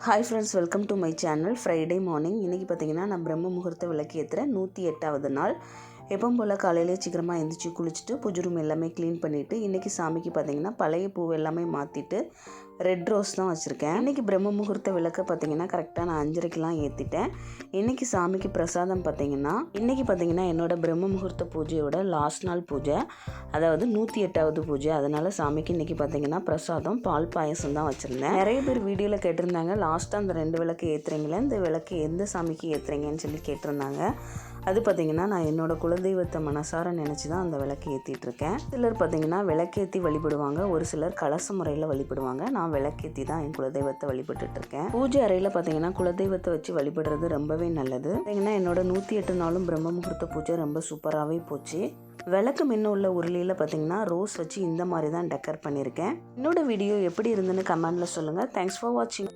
Hi friends welcome to my channel Friday morning இன்றைக்கி பார்த்தீங்கன்னா நான் பிரம்ம முகூர்த்த விளக்கு ஏற்றுறேன் நூற்றி எட்டாவது நாள். எப்பவும் போல் காலையிலே சீக்கிரமாக எந்திரிச்சு குளிச்சுட்டு பூஜை ரூம் எல்லாமே க்ளீன் பண்ணிவிட்டு இன்றைக்கி சாமிக்கு பார்த்தீங்கன்னா பழைய பூ எல்லாமே மாற்றிட்டு ரெட் ரோஸ் தான் வச்சுருக்கேன். இன்றைக்கி பிரம்ம முகூர்த்த விளக்கை பார்த்தீங்கன்னா கரெக்டாக நான் அஞ்சரைக்கெலாம் ஏற்றிட்டேன் இன்றைக்கி சாமிக்கு பிரசாதம் பார்த்தீங்கன்னா இன்றைக்கி பார்த்தீங்கன்னா என்னோட பிரம்ம முகூர்த்த பூஜையோட லாஸ்ட் நாள் பூஜை. அதாவது நூற்றி எட்டாவது பூஜை. அதனால் சாமிக்கு இன்றைக்கி பார்த்தீங்கன்னா பிரசாதம் பால் பாயசம் தான் வச்சுருந்தேன். நிறைய பேர் வீடியோவில் கேட்டிருந்தாங்க லாஸ்ட்டாக அந்த ரெண்டு விளக்கு ஏற்றுறீங்களே இந்த விளக்கு எந்த சாமிக்கு ஏற்றுறீங்கன்னு சொல்லி கேட்டிருந்தாங்க. அது பார்த்திங்கன்னா நான் என்னோடய குலதெய்வத்தை மனசார நினச்சி தான் அந்த விளக்கு ஏற்றிட்டுருக்கேன் சிலர் பார்த்திங்கன்னா விளக்கேற்றி வழிபடுவாங்க ஒரு சிலர் கலச முறையில் வழிபடுவாங்க. நான் நான் விளக்கேற்றி தான் என் குலதெய்வத்தை வழிபட்டுட்டு இருக்கேன் பூஜை அறையில் பார்த்திங்கன்னா குலதெய்வத்தை வச்சு வழிபடுறது ரொம்பவே நல்லது. பார்த்தீங்கன்னா என்னோட நூற்றி எட்டு நாளும் பிரம்ம முகூர்த்த பூஜை ரொம்ப சூப்பராகவே போச்சு. விளக்கு முன்ன உள்ள உருளியில் பார்த்தீங்கன்னா ரோஸ் வச்சு இந்த மாதிரி தான் டெக்கர் பண்ணியிருக்கேன் என்னோட வீடியோ எப்படி இருந்துன்னு கமெண்டில் சொல்லுங்கள் தேங்க்ஸ் ஃபார் வாட்சிங்